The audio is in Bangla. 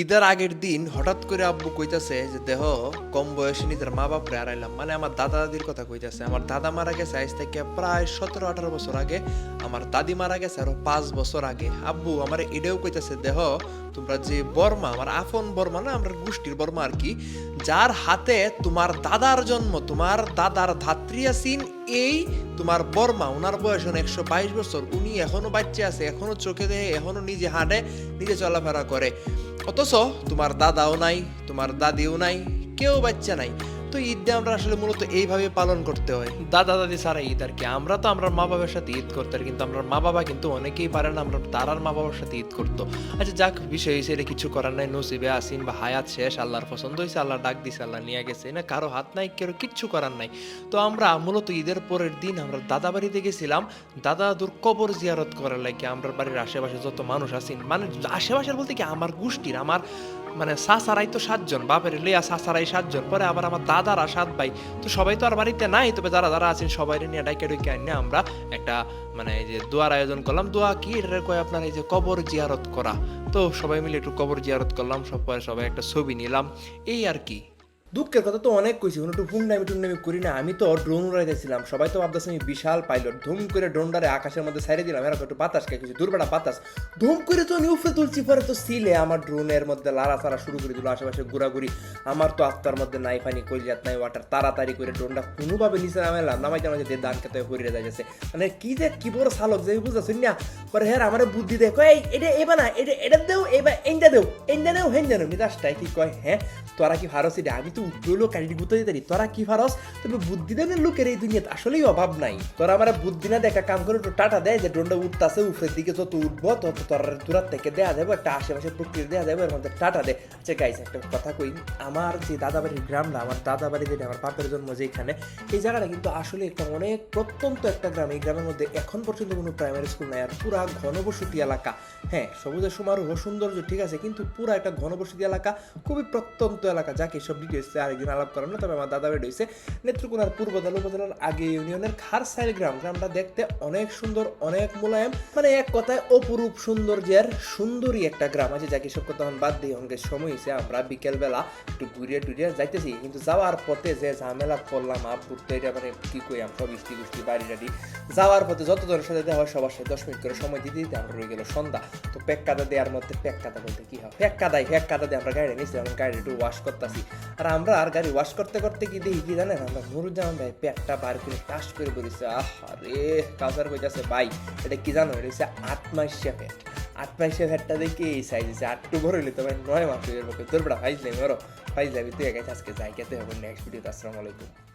ঈদের আগের দিন হঠাৎ করে আব্বু কইতাছে যে, দেহ, কম বয়সে নিজের মা বাপরে হারাইলাম। মানে আমার দাদা দাদির কথা কইতাছে। আমার দাদা মারা গেছে আজ থেকে প্রায় সতেরো, আঠারো বছর আগে। আমার দাদি মারা গেছে আরও পাঁচ বছর আগে। আব্বু আমার এটাও কইতাছে, দেহ, তোমরা যে বর্মা, আমার আফন বর্মা না, আমার গোষ্ঠীর বর্মা আর কি যার হাতে তোমার দাদার জন্ম, তোমার দাদার ধাত্রী আসিন এই তোমার বর্মা ওনার বয়স এখন একশো বাইশ বছর। উনি এখনও বাচ্চা আছে, এখনও চোখে দেহে এখনও নিজে হাঁটে, নিজে চলাফেরা করে। অথচ তোমার দাদাও নাই, তোমার দাদিও নাই, কেউ বাচ্চা নাই। তো ঈদটা আমরা আসলে মূলত এইভাবে পালন করতে হয়। দাদা দাদি ছাড়া ঈদ আর কি। আমরা তো আমরা মা বাবার সাথে ঈদ করতে কিন্তু আমরা মা বাবা কিন্তু অনেকেই পারে না, আমরা তারার মা বাবার সাথে ঈদ করতো। আচ্ছা যাক, বিষয় হয়েছে, এটা কিছু করার নাই, নসিবে আসিন বা হায়াত শেষ, আল্লাহর পছন্দ হয়েছে আল্লাহ ডাক দিছে, আল্লাহ নিয়ে গেছে, না কারও হাত নাই, কেউ কিচ্ছু করার নাই। তো আমরা মূলত ঈদের পরের দিন আমরা দাদা বাড়িতে গেছিলাম, দাদা দাদুর কবর জিয়ারত করার লাগে, আমরা বাড়ির আশেপাশে যত মানুষ আছেন মানে আশেপাশের বলতে কি আমার গোষ্ঠীর, আমার মানে সাসারাই তো সাতজন, বাপের লিয়া সাসারাই সাতজন, পরে আবার আমার দাদারা সাত ভাই। তো সবাই তো আর বাড়িতে নাই, তবে যারা যারা আছেন সবাই নিয়ে ডাইকে ডুকে আনে আমরা একটা মানে এই যে দোয়ার আয়োজন করলাম। দোয়া কি এটা কয় আপনার এই যে কবর জিয়ারত করা? তো সবাই মিলে একটু কবর জিয়ারত করলাম, সব সবাই একটা ছবি নিলাম। এই আর কি। দুঃখের কথা তো অনেক কইছি, কোনো একটু ফুংনামি টুংনামি করি না। আমি তো ড্রোন উড়াইতেছিলাম, সবাই তো ভাবতেছে আমি বিশাল পাইলট ধুম করে ড্রোনটারে আকাশের মধ্যে সাইরে দিলাম এরকম একটু বাতাস খাই কিছু দুর্বাটা বাতাস। ধুম করে তো আমি উপরে তুলছি, পরে তো সিলে আমার ড্রোনের মধ্যে লাড়া সারা শুরু করে দিল, আশেপাশে ঘোরাঘুরি। আমার তো আত্মার মধ্যে নাই পানি কইলিয়াত নাই ওয়াটার তাড়াতাড়ি করে ড্রোনটা কোনোভাবে নিচে নামাইলাম, নামাইতে নামাইতে যে দান খেতে হরিয়ে যাচ্ছে মানে কি যে, কি বড় সালক যে বুঝতেছেন না? পরে হ্যাঁ আমার বুদ্ধি দেখো এই, এটা এবার না, এটা এটা দেও, এবার এনটা দেও। হেন জানো মিদাসটাই কি কয় হ্যাঁ তোরা কি ভারস এটা আমি তো উঠল কাটি গুতো দিতে তোরা কি ভারস তবে বুদ্ধি দেবেন লোকের এই দুনিয়াতে আসলেই অভাব নাই। তোরা আমার বুদ্ধি না দেখা কাম করে একটু টাটা দেয় যে ড্রোনটা উঠতেছে, উপরের দিকে যত উঠবো, তত তোর থেকে দেয়া যাবে, একটা আশেপাশে প্রকৃতি দেয়া যাবে, এর মধ্যে টাটা দে। আচ্ছা গাইছে একটা কথা কই, আমার যে দাদা বাড়ির গ্রামটা আমার দাদাবাড়ি যেটা, আমার বাপের জন্ম যেখানে এই জায়গাটা কিন্তু আসলে একটা অনেক প্রত্যন্ত একটা গ্রাম। এই গ্রামের মধ্যে এখন পর্যন্ত কোনো প্রাইমারি স্কুল নাই, আর পুরা ঘনবসতি এলাকা। হ্যাঁ সবুজের সমারোহ, সৌন্দর্য ঠিক আছে, কিন্তু পুরা একটা ঘনবসতি এলাকা খুবই প্রত্যন্ত এলাকা, যাকে সব ডিটেলস আরেকদিন আলাপ করার না তবে আমার দাদা বাড়ি হয়েছে। নেত্রকোনার পূর্বদল উপজেলার আগে ইউনিয়নের খারসাইল গ্রাম, গ্রামটা দেখতে অনেক সুন্দর, অনেক মোলায়েম মানে এক কথায় অপরূপ সৌন্দর্যের সুন্দরী একটা গ্রাম আছে। যাকে সব কথা বাদ দিয়ে অনেক সময় হয়েছে, আমরা বিকেলবেলা একটু ঘুরিয়ে টুরিয়ে যাইতেছি। কিন্তু যাওয়ার পথে যে ঝামেলা করলাম আপুর তো এটা মানে কি কই আমরা ইস্তি গুষ্টি বাড়ি টাড়ি। যাওয়ার পথে যত জনের সাথে দেওয়া হয়, সবার সাথে দশ মিনিট করে সময় দিতে দিতে আমরা রয়ে গেল সন্ধ্যা। তো প্যাক কাদা দেওয়ার মধ্যে প্যাক কাদা বলতে কি হয়? প্যাক কাদাই প্যাক কাদা দিয়ে আমরা গাড়ি নিয়েছিলাম গাড়ি একটু ওয়াশ করতেছি। আর আমরা আর গাড়ি ওয়াশ করতে করতে কি দেখি কি জানেন? আমরা নুরুজ্জামান ভাই প্যাকটা বার করে টাস করে বলেছে, আহ রে, কাউসার কইতাছে, ভাই, এটা কি জানো? এটা হচ্ছে প্যাট আট মাসিয়া প্যাটটা দেখে এই সাইজ আছে আটটু ভরে হইলে তোমার নয় মাস হয়ে যাবে তোর বড় ফাইজ নেই মরো ফাইজ যাবি তুই একাই আজকে যাই, খেতে হবে নেক্সট ভিডিওতে আসসালামু আলাইকুম।